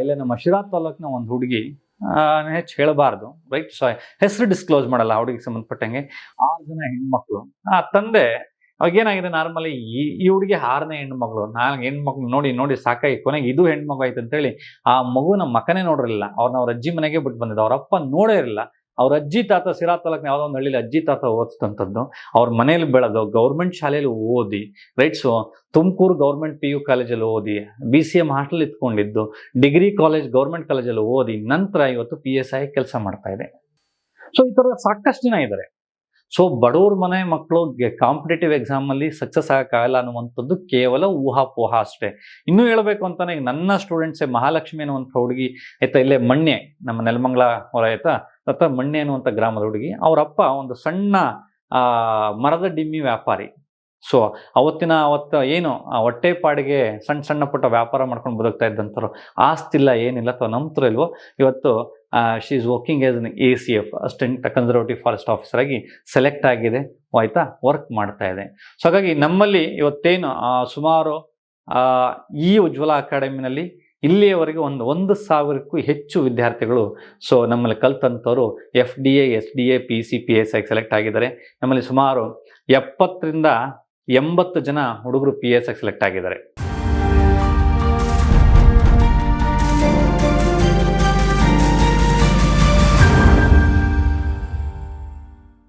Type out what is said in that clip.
ಇಲ್ಲೇ ನಮ್ಮ ಶಿರಾ ತಾಲೂಕಿನ ಒಂದು ಹುಡುಗಿ ಹೆಚ್ಚು ಹೇಳಬಾರ್ದು. ರೈಟ್ ಸೊ ಹೆಸರು ಡಿಸ್ಕ್ಲೋಸ್ ಮಾಡಲ್ಲ ಹುಡುಗಿಗೆ ಸಂಬಂಧಪಟ್ಟಂಗೆ. ಆರು ಜನ ಹೆಣ್ಮಕ್ಳು. ಆ ತಂದೆ, ಅವಾಗ ಏನಾಗಿದೆ? ನಾರ್ಮಲಿ ಈ ಈ ಹುಡುಗಿ ಆರನೇ ಹೆಣ್ಮಗಳು. ನಾಲ್ಕು ಹೆಣ್ಮಕ್ಳು ನೋಡಿ ನೋಡಿ ಸಾಕಾಗಿ ಕೊನೆಗೆ ಇದು ಹೆಣ್ಮಗು ಆಯ್ತು ಅಂತೇಳಿ ಆ ಮಗುನ ಮಕ್ಕನೇ ನೋಡಿರಲಿಲ್ಲ. ಅವ್ರನ್ನ ಅವ್ರ ಅಜ್ಜಿ ಮನೆಗೆ ಬಿಟ್ಟು ಬಂದಿದ್ದ. ಅವ್ರ ಅಪ್ಪ ನೋಡೇ ಇರಲಿಲ್ಲ. ಅವ್ರ ಅಜ್ಜಿ ತಾತ ಸಿರಾ ತಾಲೂಕಿನ ಯಾವುದೋ ಒಂದು ಹಳ್ಳಿಲಿ ಅಜ್ಜಿ ತಾತ ಓದಿಸಿದಂಥದ್ದು, ಅವ್ರ ಮನೇಲಿ ಬೆಳೆದು ಗೌರ್ಮೆಂಟ್ ಶಾಲೆಯಲ್ಲಿ ಓದಿ, right so Tumakuru government P U ಕಾಲೇಜಲ್ಲಿ ಓದಿ, ಬಿ ಸಿ ಎಂ ಹಾಸ್ಟೆಲ್ ಇತ್ಕೊಂಡಿದ್ದು, ಡಿಗ್ರಿ ಕಾಲೇಜ್, ಗೌರ್ಮೆಂಟ್ ಕಾಲೇಜಲ್ಲಿ ಓದಿ ನಂತರ ಇವತ್ತು ಪಿ ಎಸ್ ಐ ಕೆಲಸ ಮಾಡ್ತಾ ಇದೆ. ಸೊ ಈ ಥರ ಸಾಕಷ್ಟು ಜನ ಇದ್ದಾರೆ ಸೊ ಬಡವ್ರ ಮನೆ ಮಕ್ಕಳು ಕಾಂಪಿಟೇಟಿವ್ ಎಕ್ಸಾಮಲ್ಲಿ ಸಕ್ಸಸ್ ಆಗಕ್ಕಾಗಲ್ಲ ಅನ್ನುವಂಥದ್ದು ಕೇವಲ ಊಹಾಪೋಹ ಅಷ್ಟೇ. ಇನ್ನೂ ಹೇಳಬೇಕು ಅಂತಾನೆ ನನ್ನ ಸ್ಟೂಡೆಂಟ್ಸೇ ಮಹಾಲಕ್ಷ್ಮಿ ಅನ್ನುವಂಥ ಹುಡುಗಿ, ಆಯ್ತಾ ಇಲ್ಲೇ ಮಣ್ಣೆ, ನಮ್ಮ ನೆಲಮಂಗಲ ಹೊರ ಆಯ್ತಾ ಅಥವಾ ಮಣ್ಣೆ ಅನ್ನುವಂಥ ಗ್ರಾಮದ ಹುಡುಗಿ ಅವರಪ್ಪ ಒಂದು ಸಣ್ಣ ಮರದ ಡಿಮ್ಮಿ ವ್ಯಾಪಾರಿ. ಸೊ ಅವತ್ತಿನ, ಅವತ್ತು ಏನು, ಆ ಹೊಟ್ಟೆಪಾಡಿಗೆ ಸಣ್ಣ ಸಣ್ಣ ಪುಟ್ಟ ವ್ಯಾಪಾರ ಮಾಡ್ಕೊಂಡು ಬದುಕ್ತಾ ಇದ್ದಂಥವ್ರು, ಆಸ್ತಿಲ್ಲ, ಏನಿಲ್ಲ ಅಥವಾ ನಮ್ತ್ರ ಇಲ್ವೋ, ಇವತ್ತು she is working N A C F assistant conservative forest officer ಆಗಿ ಸೆಲೆಕ್ಟ್ ಆಗಿದೆ ಆಯ್ತಾ? ವರ್ಕ್ ಮಾಡ್ತಾ ಇದೆ. ಸೊ ಹಾಗಾಗಿ ನಮ್ಮಲ್ಲಿ ಇವತ್ತೇನು ಸುಮಾರು ಈ ಉಜ್ವಲ ಅಕಾಡೆಮಿನಲ್ಲಿ ಇಲ್ಲಿಯವರೆಗೆ ಒಂದು ಒಂದು ಸಾವಿರಕ್ಕೂ ಹೆಚ್ಚು ವಿದ್ಯಾರ್ಥಿಗಳು, ಸೊ, ನಮ್ಮಲ್ಲಿ ಕಲ್ತಂಥವ್ರು F D A S D A P C P S ಆಗಿ ಸೆಲೆಕ್ಟ್ ಆಗಿದ್ದಾರೆ. ನಮ್ಮಲ್ಲಿ ಸುಮಾರು ಎಪ್ಪತ್ತರಿಂದ ಎಂಬತ್ತು ಜನ ಹುಡುಗರು ಪಿ ಎಸ್ ಆಗಿ ಸೆಲೆಕ್ಟ್ ಆಗಿದ್ದಾರೆ.